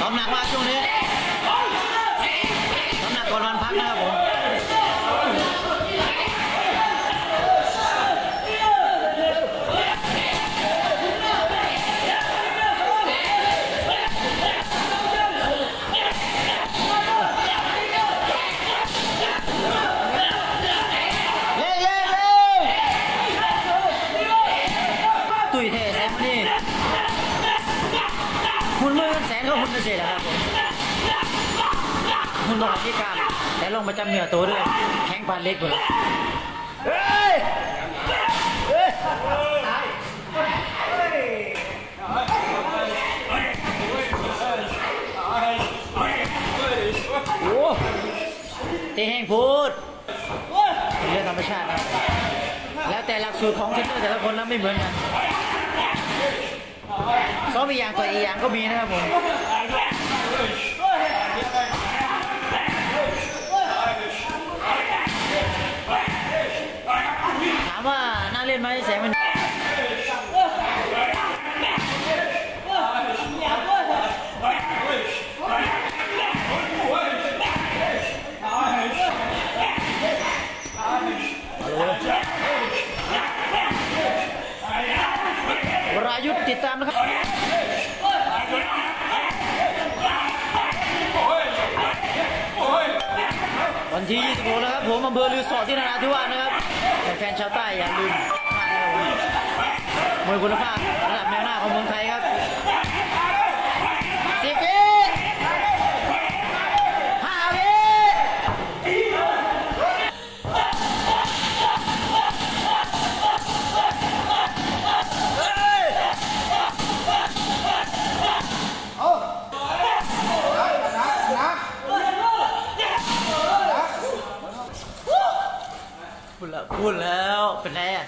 ซ้อมหนักมากช่วงนี้ซ้อมหนักก่อนวันพักนะครับผม หุ่นเกษตรนะครับผมหุ่นบอกที่กลามแต่ลงประจำเหนือตัวด้วย แข้งปานเล็กหมดเลยเฮ้ยเฮ้ยโอ้เตะแห้งพูดเป็นเรื่องธรรมชาตินะแล้วแต่หลักสูตรของเทรนเนอร์แต่ละคนแล้วไม่เหมือนกัน ซ้อมอีกอย่างต่อยอีกอย่างก็มีนะครับผมถามว่าน่าเล่นไหมแสงมัน ดตามนะครับวันที่26นะครับผมอำเภอลือสอที่นราธิวาสนะครับแฟนชาวใต้อย่าลืมมวยคุณภาพระดับแนวหน้าของเมืองไทยครับสิบเอ็ พูดแล้วพูดแล้วเป็นไงอะ